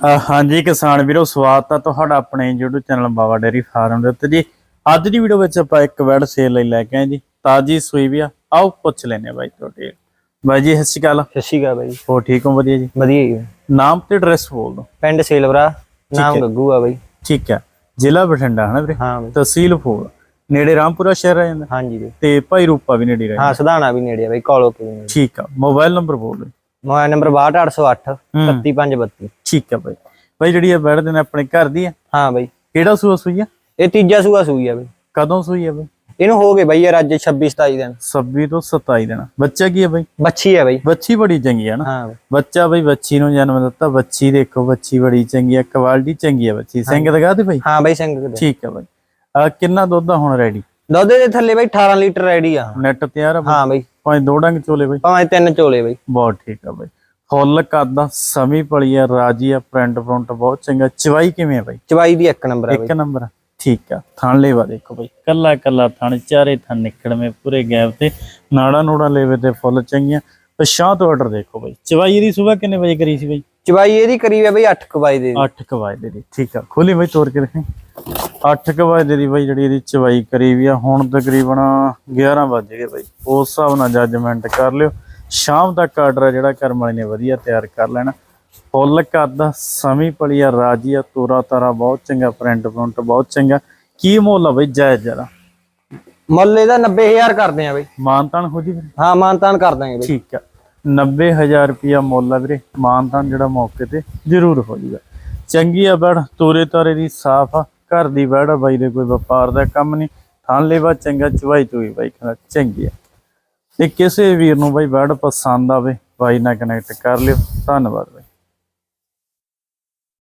ਹਾਂਜੀ ਕਿਸਾਨ ਵੀਰੋ ਸਵਾਗਤ ਹੈ ਤੁਹਾਡਾ ਆਪਣੇ YouTube channel Baba dairy farm ਦੇ ਉੱਤੇ ਜੀ। ਅੱਜ ਦੀ ਵੀਡੀਓ ਵਿੱਚ ਆਪਾਂ ਇੱਕ ਵੈਡ ਸੇਲ ਲਈ ਲੈ ਕੇ ਆਏ ਜੀ। ਤਾਜੀ ਸੂਈ ਵੀ ਆ। ਆਓ ਪੁੱਛ ਲੈਨੇ ਬਾਈ ਤੁਹਾਡੇ। ਬਾਈ ਜੀ ਸਤਿ ਸ਼੍ਰੀ ਅਕਾਲ। ਸਤਿ ਸ਼੍ਰੀ ਅਕਾਲ ਬਾਈ। ਹੋ ਠੀਕ ਹੋ? ਵਧੀਆ ਜੀ। ਵਧੀਆ ਜੀ। ਨਾਮ ਤੇ ਐਡਰੈਸ ਬੋਲ ਦਿਓ। ਪਿੰਡ ਸੇਲਵਰਾ ਨਾਮ ਹੈ। ਗੱਗੂ ਆ ਬਾਈ। ਠੀਕ ਹੈ। ਜ਼ਿਲ੍ਹਾ ਬਠਿੰਡਾ ਹੈ ਨਾ ਵੀਰੇ? ਹਾਂ ਬਾਈ। ਤਹਿਸੀਲ ਫੂਲ ਨੇੜੇ ਰਾਮਪੁਰਾ ਸ਼ਹਿਰ ਆ ਜਾਂਦਾ। ਹਾਂਜੀ ਤੇ ਭਾਈ ਰੂਪਾ ਵੀ ਨੇੜੇ ਰਹਿੰਦਾ। ਹਾਂ ਸਧਾਣਾ ਵੀ ਨੇੜੇ ਆ ਬਾਈ ਕਾਲੋ ਕੇ ਨੇੜੇ। ਠੀਕ ਆ। ਮੋਬਾਈਲ ਨੰਬਰ ਬੋਲ ਦਿਓ। ਮੋਬਾਈਲ ਨੰਬਰ 62808 ਹੂੰ। 31532 ਠੀਕ ਆ ਬਾਈ। ਬਾਈ ਜਿਹੜੀ ਇਹ ਦੇ ਨੇ ਆਪਣੇ ਘਰ ਦੀ ਆ ਹਾਂ ਬਾਈ। ਕਿਹੜਾ ਸੂਆ ਸੂਈ ਆ? ਇਹ ਤੀਜਾ ਸੂਆ ਸੂਈ ਆ ਬਾਈ। ਕਦੋਂ ਸੂਈ ਆ ਬਾਈ? ਇਹਨੂੰ ਹੋ ਗਏ ਬਾਈ ਯਾਰ ਅੱਜ 26 27 ਦਿਨ। 26 ਤੋਂ 27 ਦਿਨ। ਬੱਚਾ ਕੀ ਆ ਬਾਈ? ਬੱਚੀ ਆ ਬਾਈ। ਬੱਚੀ ਬੜੀ ਚੰਗੀ ਆ ਨਾ। ਹਾਂ ਬੱਚਾ ਬਈ ਬੱਚੀ ਨੂੰ ਜਨਮ ਦਿੱਤਾ ਬੱਚੀ ਦੇਖੋ ਬੱਚੀ ਬੜੀ ਚੰਗੀ ਆ ਕੁਆਲਿਟੀ ਚੰਗੀ ਆ ਬੱਚੀ। ਸਿੰਘ ਦਗਾ ਤੇ ਬਈ? ਹਾਂ ਬਾਈ ਸਿੰਘ ਠੀਕ ਆ ਬਈ। ਕਿੰਨਾ ਦੁੱਧ ਹੁਣ ਰੈਡੀ? ਦੁੱਧ ਦੇ ਥੱਲੇ ਬਾਈ 18 ਲੀਟਰ ਰੈਡੀ ਆ। ਨੈਟ ਤਿਆਰ ਆ ਬਈ? ਹਾਂ ਬਾਈ। ਪੰਜ ਦੋ ਡੰਗ ਚੋਲੇ ਬਈ। ਭਾਵੇਂ ਤਿੰਨ ਚੋਲੇ ਬਾਈ। ਬਹੁਤ ਠੀਕ ਆ ਬਈ। ਫੁੱਲ ਕੱਦ ਆ ਸਮੀ ਪਲੀ ਆ ਰਾਜੀ ਆ ਪ੍ਰਿੰਟ ਪ੍ਰਿੰਟ ਬਹੁਤ ਚੰਗਾ। ਚਵਾਈ ਕਿਵੇਂ ਆ ਬਈ? ਚਵਾਈ ਦੀ ਇੱਕ ਨੰਬਰ ਆ ਬਾਈ। ਇੱਕ ਨੰਬਰ। ਠੀਕ ਆ। ਥਣ ਲੇਵਾ ਦੇਖੋ ਬਈ। ਕੱਲਾ ਕੱਲਾ ਥਣ ਚਾਰੇ ਥਣ ਨਿਕੜਵੇਂ ਪੂਰੇ ਗੈਪ ਤੇ। ਨਾੜਾ ਨੂੜਾ ਲੇਵੇ ਤੇ ਫੁੱਲ ਚੰਗੀਆਂ। ਪਛਾਂ ਤੋਂ ਆਰਡਰ ਦੇਖੋ ਬਈ। ਚਵਾਈ ਦੀ ਸਵੇਰ ਕਿੰਨੇ ਵਜੇ ਕਰੀ ਸੀ ਬਈ? ਚਵਾਈ ਇਹਦੀ ਕਰੀਬ ਆ ਬਾਈ 8 ਕਵਾਈ ਦੇ। 8 ਕੁ ਵਜੇ ਦੀ। ਠੀਕ ਆ। ਖੋਲੀ ਬਈ ਤੋੜ ਕੇ ਦੇਖੀ 8 ਕੁ ਵਜੇ ਦੀ ਬਈ ਜਿਹੜੀ ਇਹਦੀ ਚਵਾਈ ਕਰੀ ਵੀ ਆ ਹੁਣ ਤਕਰੀਬਨ 11 ਵਜ ਗਏ ਬਈ। ਉਸ ਹਿਸਾਬ ਨਾਲ ਜੱਜਮੈਂਟ ਕਰ ਲਿਓ। ਸ਼ਾਮ ਤੱਕ ਆਰਡਰ ਜਿਹੜਾ ਕਰਮ ਵਾਲੀ ਨੇ ਵਧੀਆ ਤਿਆਰ ਕਰ ਲੈਣਾ। ਫੁੱਲ ਕੱਦ ਸਮੀ ਪਲੀਆ ਰਾਜੀ ਆ ਤੋਰਾ ਤਾਰਾ ਬਹੁਤ ਚੰਗਾ ਪ੍ਰਿੰਟ ਪ੍ਰਿੰਟ ਬਹੁਤ ਚੰਗਾ। ਕੀ ਮੁੱਲ ਆ ਬਈ ਜਾਇਜ਼ ਜਰਾ ਮੁੱਲ ਇਹਦਾ 90000 ਕਰਦੇ ਆ ਬਾਈ। ਮਾਨਤਾਨ ਹੋ ਜੀ? ਹਾਂ ਮਾਨਤਾਨ ਕਰ ਦਾਂਗੇ ਬਾਈ। ਠੀਕ ਆ। 90000 ਰੁਪਿਆ ਮੁੱਲ ਆ ਵੀਰੇ। ਮਾਨਤਾਨ ਜਿਹੜਾ ਮੌਕੇ ਤੇ ਜ਼ਰੂਰ ਹੋ ਜੂਗਾ। ਚੰਗੀ ਆ ਬੜ ਤੋਰੇ ਤਾਰੇ ਦੀ ਸਾਫ਼ ਆ। ਘਰ ਦੀ ਬੜ ਬਾਈ ਦੇ ਕੋਈ ਵਪਾਰ ਦਾ ਕੰਮ ਨਹੀਂ। ਥਾਂ ਲੈਵਾ ਚੰਗਾ ਚਵਾਈ ਚੋਈ ਬਾਈ ਕਹਿੰਦਾ, ਚੰਗੀ ਆ। ਤੇ ਕਿਸੇ ਵੀਰ ਨੂੰ ਬਾਈ ਬੜ ਪਸੰਦ ਆਵੇ, ਬਾਈ ਨਾਲ ਕਨੈਕਟ ਕਰ ਲਿਓ। ਧੰਨਵਾਦ